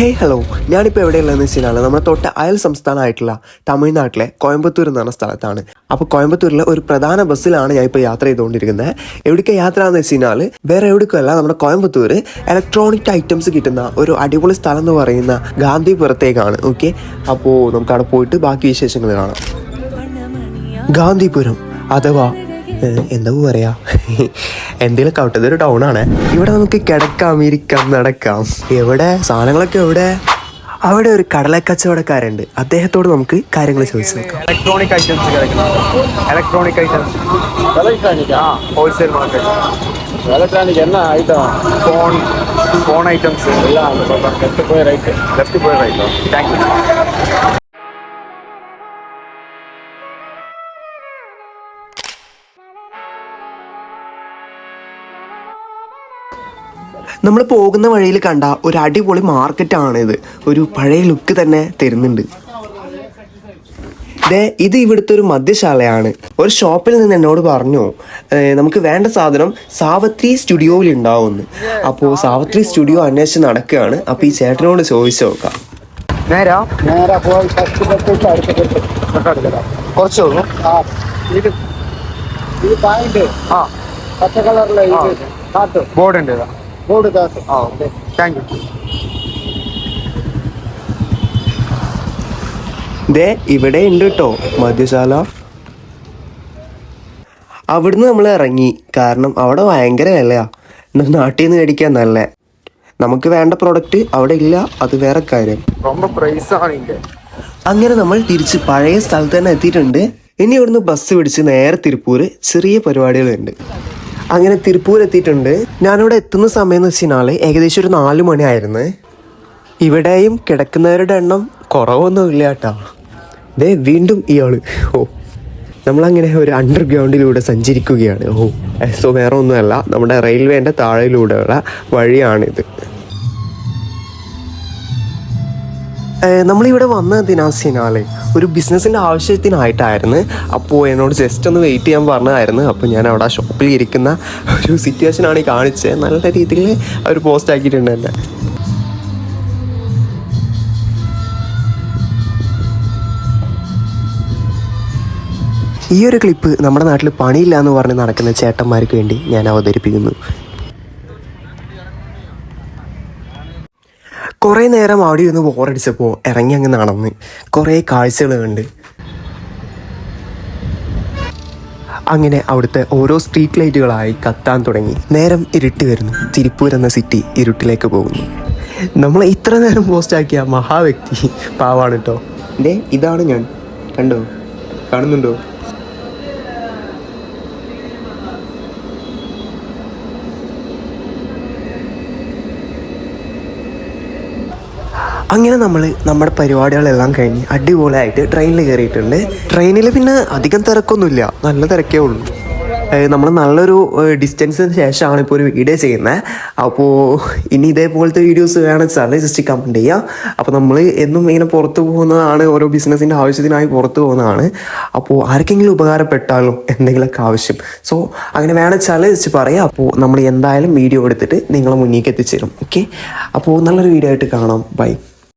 Hey hello ഞാനിപ്പോൾ എവിടെയുള്ളതെന്ന് വെച്ച് കഴിഞ്ഞാൽ നമ്മുടെ തൊട്ട് അയൽ സംസ്ഥാനമായിട്ടുള്ള തമിഴ്നാട്ടിലെ കോയമ്പത്തൂർ എന്ന് പറഞ്ഞ സ്ഥലത്താണ്. അപ്പോൾ കോയമ്പത്തൂരിലെ ഒരു പ്രധാന ബസ്സിലാണ് ഞാൻ ഇപ്പോൾ യാത്ര ചെയ്തുകൊണ്ടിരിക്കുന്നത്. എവിടേക്ക് യാത്ര എന്ന് വെച്ച് കഴിഞ്ഞാൽ വേറെ എവിടേക്കുമല്ല നമ്മുടെ കോയമ്പത്തൂർ ഇലക്ട്രോണിക് ഐറ്റംസ് കിട്ടുന്ന ഒരു അടിപൊളി സ്ഥലം എന്ന് പറയുന്ന ഗാന്ധിപുരത്തേക്കാണ്. ഓക്കെ അപ്പോൾ നമുക്ക് അവിടെ പോയിട്ട് ബാക്കി വിശേഷങ്ങൾ കാണാം. ഗാന്ധിപുരം അഥവാ എന്താ പറയാ? എന്തെങ്കിലുമൊക്കെ ആവട്ടെ ഇതൊരു ടൗൺ ആണ് ഇവിടെ നമുക്ക് കിടക്കാം ഇരിക്കാം നടക്കാം എവിടെ സാധനങ്ങളൊക്കെ എവിടെ അവിടെ ഒരു കടലക്കച്ചവടക്കാരുണ്ട് അദ്ദേഹത്തോട് നമുക്ക് കാര്യങ്ങൾ ചോദിച്ചു നോക്കാം ഇലക്ട്രോണിക് ഐറ്റംസ് கிடைக்கும் எலக்ட்ரானிக் ஐட்டம்ஸ் எலக்ட்ரானிக்கா ஆ ஹோல்சேல் மார்க்கெட் எலக்ட்ரானிக் என்ன ஐட்டம் ஃபோன் ஃபோன் ஐட்டம்ஸ் எல்லாம் அந்த பக்கம் லெஃப்ட் போய் ரைட்டு லெஃப்ட் போய் ரைட் தேங்க்யூ നമ്മൾ പോകുന്ന വഴിയിൽ കണ്ട ഒരു അടിപൊളി മാർക്കറ്റാണിത്. ഒരു പഴയ ലുക്ക് തന്നെ തരുന്നുണ്ട്. ദേ ഇത് ഇവിടുത്തെ ഒരു മദ്യശാലയാണ്. ഒരു ഷോപ്പിൽ നിന്ന് എന്നോട് പറഞ്ഞു നമുക്ക് വേണ്ട സാധനം സാവത്രി സ്റ്റുഡിയോയിൽ ഉണ്ടാവുമെന്ന്. അപ്പോൾ സാവത്രി സ്റ്റുഡിയോ അന്വേഷിച്ച് നടക്കുകയാണ്. അപ്പോൾ ഈ ചേട്ടനോട് ചോദിച്ചു നോക്കാം. നേരാ? നേരാ പോയി കുറച്ച് ആ ഇത് ഇത് പായിന്റ് ആ. പച്ച കളറിലെ ബോർഡ് ഉണ്ട് ഓക്കെ താങ്ക് യു ദേ ഇവിടെ ഉണ്ട് കേട്ടോ മദ്യശാല. അവിടുന്ന് നമ്മൾ ഇറങ്ങി. കാരണം അവിടെ ഭയങ്കര വിലയാ. എന്നാൽ നാട്ടിൽ നിന്ന് മേടിക്കാൻ നല്ല. നമുക്ക് വേണ്ട പ്രൊഡക്റ്റ് അവിടെ ഇല്ല അത് വേറെ കാര്യം. അങ്ങനെ നമ്മൾ തിരിച്ച് പഴയ സ്ഥലത്ത് തന്നെ എത്തിയിട്ടുണ്ട്. ഇനി ഇവിടുന്ന് ബസ് പിടിച്ച് നേരെ തിരുപ്പൂർ ചെറിയ പരിപാടികളുണ്ട്. അങ്ങനെ തിരുപ്പൂർ എത്തിയിട്ടുണ്ട് ഞാനിവിടെ എത്തുന്ന സമയം എന്ന് വെച്ച് കഴിഞ്ഞാൽ ഏകദേശം ഒരു നാല് മണിയായിരുന്നു. ഇവിടെയും കിടക്കുന്നവരുടെ എണ്ണം കുറവൊന്നുമില്ല കേട്ടോ. ദേ വീണ്ടും ഇയാൾ. ഓ നമ്മളങ്ങനെ ഒരു അണ്ടർഗ്രൗണ്ടിലൂടെ സഞ്ചരിക്കുകയാണ്. ഓ സോ വേറെ ഒന്നുമല്ല നമ്മുടെ റെയിൽവേന്റെ താഴെയിലൂടെയുള്ള വഴിയാണിത്. ഏഹ് വന്ന ദിനാസിനാളെ ഒരു ബിസിനസ്സിന്റെ ആവശ്യത്തിനായിട്ടായിരുന്നു. അപ്പോൾ എന്നോട് ജസ്റ്റ് ഒന്ന് വെയിറ്റ് ചെയ്യാൻ പറഞ്ഞതായിരുന്നു. അപ്പോൾ ഞാൻ അവിടെ ആ ഷോപ്പിൽ ഇരിക്കുന്ന ഒരു സിറ്റുവേഷനാണ് ഈ കാണിച്ചത്. നല്ല രീതിയിൽ അവർ പോസ്റ്റ് ആക്കിയിട്ടുണ്ട് എന്നെ. ഈ ഒരു ക്ലിപ്പ് നമ്മുടെ നാട്ടിൽ പണിയില്ല എന്ന് പറഞ്ഞ് നടക്കുന്ന ചേട്ടന്മാർക്ക് വേണ്ടി ഞാൻ അവതരിപ്പിക്കുന്നു. കുറേ നേരം അവിടെ ഇരുന്ന് ബോറടിച്ചപ്പോൾ ഇറങ്ങി അങ്ങ് നടന്ന്. കുറേ കാഴ്ചകൾ കണ്ട്. അങ്ങനെ അവിടുത്തെ ഓരോ സ്ട്രീറ്റ് ലൈറ്റുകളായി കത്താൻ തുടങ്ങി. നേരം ഇരുട്ടി വരുന്നു. തിരുപ്പൂർ എന്ന സിറ്റി ഇരുട്ടിലേക്ക് പോകുന്നു. നമ്മൾ ഇത്ര നേരം പോസ്റ്റ് ആക്കിയ മഹാവ്യക്തി പാവാണ് കേട്ടോ ഇതാണ് ഞാൻ. കണ്ടോ? കാണുന്നുണ്ടോ? അങ്ങനെ നമ്മൾ നമ്മുടെ പരിപാടികളെല്ലാം കഴിഞ്ഞ് അടിപൊളിയായിട്ട് ട്രെയിനിൽ കയറിയിട്ടുണ്ട്. ട്രെയിനിൽ പിന്നെ അധികം തിരക്കൊന്നുമില്ല. നല്ല തിരക്കേ ഉള്ളൂ. നമ്മൾ നല്ലൊരു ഡിസ്റ്റൻസിന് ശേഷമാണ് ഇപ്പോൾ ഒരു വീഡിയോ ചെയ്യുന്നത് അപ്പോൾ ഇനി ഇതേപോലത്തെ വീഡിയോസ് വേണമെന്ന് വെച്ചാൽ ജസ്റ്റ് കമന്റ് ചെയ്യുക അപ്പോൾ നമ്മൾ എന്നും ഇങ്ങനെ പുറത്ത് പോകുന്നതാണ് ഓരോ ബിസിനസ്സിന്റെ ആവശ്യത്തിനായി പുറത്ത് പോകുന്നതാണ്. അപ്പോൾ ആർക്കെങ്കിലും ഉപകാരപ്പെട്ടാലും എന്തെങ്കിലുമൊക്കെ ആവശ്യം. സോ അങ്ങനെ വേണമെന്ന് വെച്ചാൽ ജസ്റ്റ് പറയാം. അപ്പോൾ നമ്മൾ എന്തായാലും വീഡിയോ എടുത്തിട്ട് നിങ്ങളെ മുന്നിലേക്ക് എത്തിച്ചേരും. ഓക്കെ അപ്പോൾ നല്ലൊരു വീഡിയോ ആയിട്ട് കാണാം. ബൈ